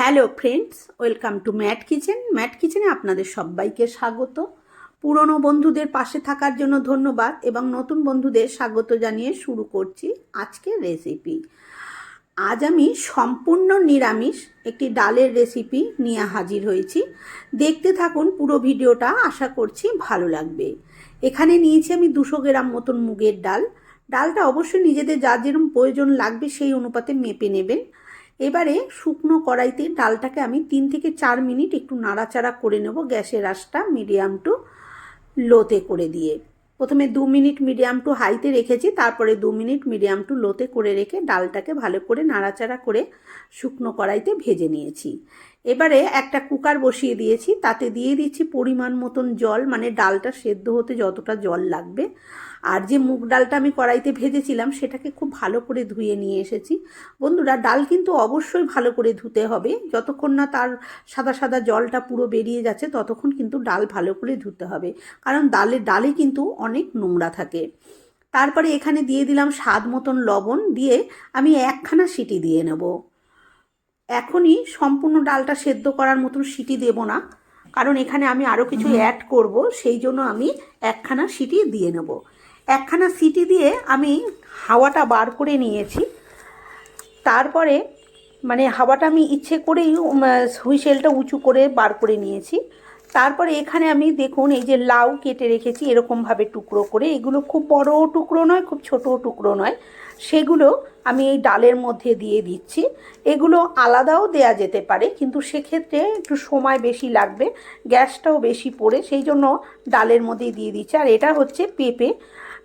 Hello friends, welcome to Matt kitchen. Matt কিচেনে আপনাদের সবাইকে স্বাগত। পুরনো বন্ধুদের পাশে থাকার জন্য ধন্যবাদ এবং নতুন বন্ধুদের স্বাগত জানিয়ে শুরু করছি আজকের রেসিপি। আজ আমি সম্পূর্ণ নিরামিষ একটি ডালের রেসিপি নিয়ে হাজির হয়েছি। দেখতে থাকুন পুরো ভিডিওটা, আশা করছি ভালো লাগবে। এখানে নিয়েছি আমি দুশো গ্রাম মতন মুগের ডাল। ডালটা অবশ্যই নিজেদের যা যেরকম প্রয়োজন লাগবে সেই অনুপাতে মেপে নেবেন। এবারে শুকনো কড়াইতে ডালটাকে আমি তিন থেকে চার মিনিট একটু নাড়াচাড়া করে নেব গ্যাসের আশটা মিডিয়াম টু লোতে করে দিয়ে। প্রথমে দু মিনিট মিডিয়াম টু হাইতে রেখেছি, তারপরে দু মিনিট মিডিয়াম টু লোতে করে রেখে ডালটাকে ভালো করে নাড়াচাড়া করে শুকনো কড়াইতে ভেজে নিয়েছি। এবারে একটা কুকার বসিয়ে দিয়েছি, তাতে দিয়ে দিচ্ছি পরিমাণ মতন জল মানে ডালটা সেদ্ধ হতে যতটা জল লাগবে। আর যে মুগ ডালটা আমি কড়াইতে ভেজেছিলাম, সেটাকে খুব ভালো করে ধুয়ে নিয়ে এসেছি। বন্ধুরা, ডাল কিন্তু অবশ্যই ভালো করে ধুতে হবে। যতক্ষণ না তার সাদা সাদা জলটা পুরো বেরিয়ে যাচ্ছে, ততক্ষণ কিন্তু ডাল ভালো করে ধুতে হবে। কারণ ডালে ডালে কিন্তু অনেক নোংরা থাকে। তারপরে এখানে দিয়ে দিলাম স্বাদ মতন লবণ, দিয়ে আমি একখানা সিটি দিয়ে নেব। এখনই সম্পূর্ণ ডালটা সেদ্ধ করার মতন সিটি দেব না কারণ এখানে আমি আরও কিছু অ্যাড করব সেই জন্য আমি একখানা সিটি দিয়ে নেব। একখানা সিটি দিয়ে আমি হাওয়াটা বার করে নিয়েছি। তারপরে মানে হাওয়াটা আমি ইচ্ছে করেই হুইসেলটা উঁচু করে বার করে নিয়েছি। তারপরে এখানে আমি দেখুন, এই যে লাউ কেটে রেখেছি এরকমভাবে টুকরো করে। এগুলো খুব বড় টুকরো নয়, খুব ছোট টুকরো নয়। সেগুলো আমি এই ডালের মধ্যে দিয়ে দিচ্ছি। এগুলো আলাদাও দেয়া যেতে পারে, কিন্তু সেক্ষেত্রে একটু সময় বেশি লাগবে, গ্যাসটাও বেশি পড়ে, সেই জন্য ডালের মধ্যেই দিয়ে দিচ্ছি। আর এটা হচ্ছে পেঁপে।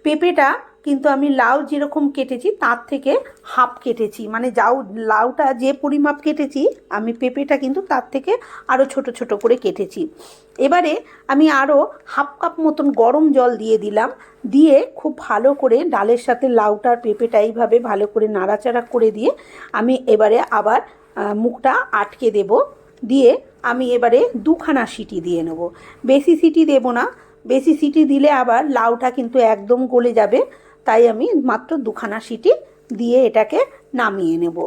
পেঁপেটা কিন্তু আমি লাউ যেরকম কেটেছি, তার থেকে হাফ কেটেছি। মানে যাও, লাউটা যে পরিমাপ কেটেছি, আমি পেঁপেটা কিন্তু তার থেকে আরও ছোট ছোট করে কেটেছি। এবারে আমি আরও হাফ কাপ মতন গরম জল দিয়ে দিলাম। দিয়ে খুব ভালো করে ডালের সাথে লাউটার পেঁপেটা এইভাবে ভালো করে নাড়াচাড়া করে দিয়ে আমি এবারে আবার মুখটা আটকে দেব। দিয়ে আমি এবারে দুখানা সিটি দিয়ে নেব। বেশি সিটি দেব না। বেশি সিটি দিলে আবার লাউটা কিন্তু একদম গলে যাবে। তাই আমি মাত্র দুখানা সিটি দিয়ে এটাকে নামিয়ে নেব।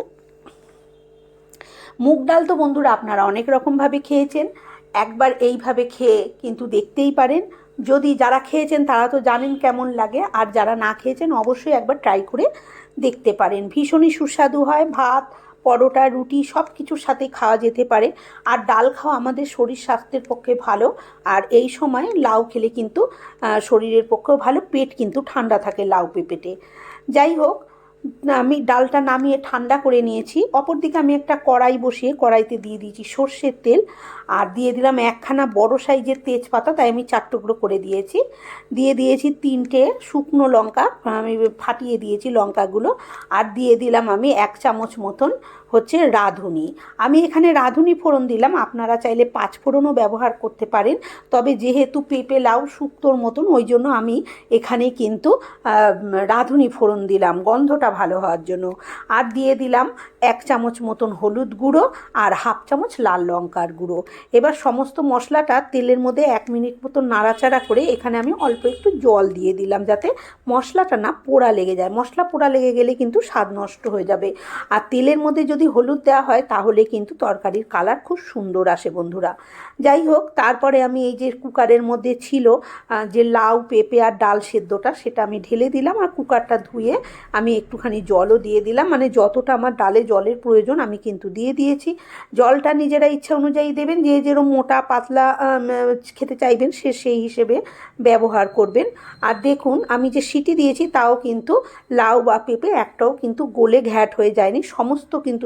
মুগ ডাল তো বন্ধুরা আপনারা অনেক রকমভাবে খেয়েছেন, একবার এইভাবে খেয়ে কিন্তু দেখতেই পারেন। যদি যারা খেয়েছেন তারা তো জানেন কেমন লাগে, আর যারা না খেয়েছেন অবশ্যই একবার ট্রাই করে দেখতে পারেন। ভীষণই সুস্বাদু হয়, ভাত পরোটা, রুটি সব কিছুর সাথে খাওয়া যেতে পারে। আর ডাল খাওয়া আমাদের শরীর স্বাস্থ্যের পক্ষে ভালো। আর এই সময় লাউ খেলে কিন্তু শরীরের পক্ষেও ভালো, পেট কিন্তু ঠান্ডা থাকে লাউ পেঁপেটে। যাই হোক আমি ডালটা নামিয়ে ঠান্ডা করে নিয়েছি। অপর দিকে আমি একটা কড়াই বসিয়ে কড়াইতে দিয়ে দিয়েছি সর্ষের তেল। আর দিয়ে দিলাম একখানা বড় সাইজের তেজপাতা, তাই আমি চার টুকরো করে দিয়েছি। দিয়ে দিয়েছি তিনটে শুকনো লঙ্কা, আমি ফাটিয়ে দিয়েছি লঙ্কাগুলো। আর দিয়ে দিলাম আমি এক চামচ মতন হচ্ছে রাঁধুনি। আমি এখানে রাঁধুনি ফোড়ন দিলাম, আপনারা চাইলে পাঁচ ফোড়নও ব্যবহার করতে পারেন। তবে যেহেতু পেঁপে, লাউ, শুক্তোর মতন, ওই জন্য আমি এখানে কিন্তু রাঁধুনি ফোড়ন দিলাম, গন্ধটা ভালো হওয়ার জন্য। আর দিয়ে দিলাম এক চামচ মতন হলুদ গুঁড়ো আর হাফ চামচ লাল লঙ্কার গুঁড়ো। এবার সমস্ত মশলাটা তেলের মধ্যে এক মিনিট মতো নাড়াচাড়া করে এখানে আমি অল্প একটু জল দিয়ে দিলাম যাতে মশলাটা না পোড়া লেগে যায়। মশলা পোড়া লেগে গেলে কিন্তু স্বাদ নষ্ট হয়ে যাবে। আর তেলের মধ্যে যদি হলুদ দেওয়া হয়, তাহলে কিন্তু তরকারির কালার খুব সুন্দর আসে বন্ধুরা। যাই হোক, তারপরে আমি এই যে কুকারের মধ্যে ছিল যে লাউ, পেঁপে আর ডাল সেদ্ধটা, সেটা আমি ঢেলে দিলাম আর কুকারটা ধুয়ে আমি একটুখানি জলও দিয়ে দিলাম। মানে যতটা আমার ডালে জলের প্রয়োজন, আমি কিন্তু দিয়ে দিয়েছি। জলটা নিজেরা ইচ্ছা অনুযায়ী দেবেন, যে যেরকম মোটা, পাতলা খেতে চাইবেন, সে সেই হিসেবে ব্যবহার করবেন। আর দেখুন, আমি যে সিটি দিয়েছি, তাও কিন্তু লাউ বা পেঁপে একটাও কিন্তু গোলে ঘ্যাট হয়ে যায়নি। সমস্ত কিন্তু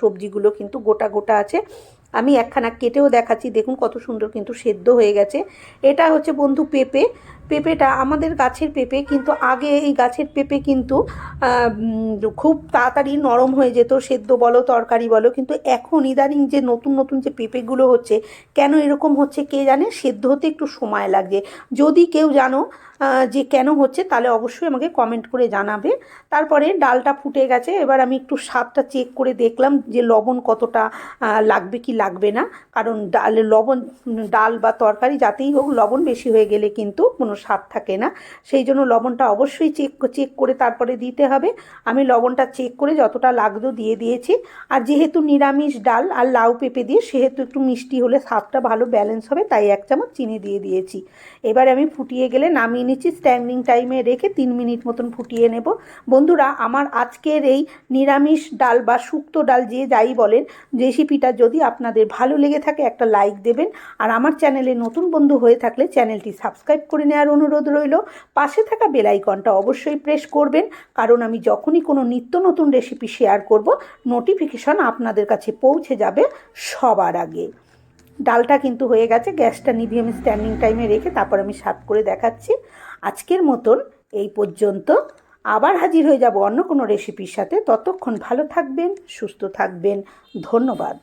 সবজিগুলো কিন্তু গোটা গোটা আছে। আমি একখানা কেটেও দেখাচ্ছি, দেখুন কত সুন্দর কিন্তু সেদ্ধ হয়ে গেছে। এটা হচ্ছে বন্ধু পেঁপে। পেঁপেটা আমাদের গাছের পেঁপে, কিন্তু আগে এই গাছের পেঁপে কিন্তু খুব তাড়াতাড়ি নরম হয়ে যেত, সেদ্ধ বলো, তরকারি বলো, কিন্তু এখন ইদানিং যে নতুন নতুন যে পেঁপেগুলো হচ্ছে, কেন এরকম হচ্ছে কে জানে? সেদ্ধ হতে একটু সময় লাগছে। যদি কেউ জানো যে কেন হচ্ছে তাহলে অবশ্যই আমাকে কমেন্ট করে জানাবে। তারপরে ডালটা ফুটে গেছে, এবার আমি একটু স্বাদটা চেক করে দেখলাম যে লবণ কতটা লাগবে কি লাগবে না। কারণ ডাল লবণ, ডাল বা তরকারি যাতেই হোক লবণ বেশি হয়ে গেলে কিন্তু কোনো স্বাদ থাকে না। সেই জন্য লবণটা অবশ্যই চেক চেক করে তারপরে দিতে হবে। আমি লবণটা চেক করে যতটা লাগতো দিয়ে দিয়েছি। আর যেহেতু নিরামিষ ডাল আর লাউ পেঁপে দিয়ে, সেহেতু একটু মিষ্টি হলে স্বাদটা ভালো ব্যালেন্স হবে, তাই এক চামচ চিনি দিয়ে দিয়েছি। এবার আমি ফুটিয়ে গেলে নামিয়ে নিচ্ছি স্ট্যান্ডিং টাইমে রেখে তিন মিনিট মতন ফুটিয়ে নেব। বন্ধুরা, আমার আজকের এই নিরামিষ ডাল বা শুক্তো ডাল যে যাই বলেন রেসিপিটা যদি আপনাদের ভালো লেগে থাকে, একটা লাইক দেবেন। আর আমার চ্যানেলে নতুন বন্ধু হয়ে থাকলে চ্যানেলটি সাবস্ক্রাইব করে নেওয়ার অনুরোধ রইল। পাশে থাকা বেল আইকনটা অবশ্যই প্রেস করবেন। কারণ আমি যখনই কোনো নিত্য নতুন রেসিপি শেয়ার করব নোটিফিকেশন আপনাদের কাছে পৌঁছে যাবে সবার আগে। ডালটা কিন্তু হয়ে গেছে, গ্যাসটা নিভিয়ে আমি স্ট্যান্ডিং টাইমে রেখে তারপর আমি সার্ভ করে দেখাচ্ছি। আজকের মতন এই পর্যন্ত। আবার হাজির হয়ে যাব অন্য কোনো রেসিপির সাথে। ততক্ষণ ভালো থাকবেন, সুস্থ থাকবেন। ধন্যবাদ।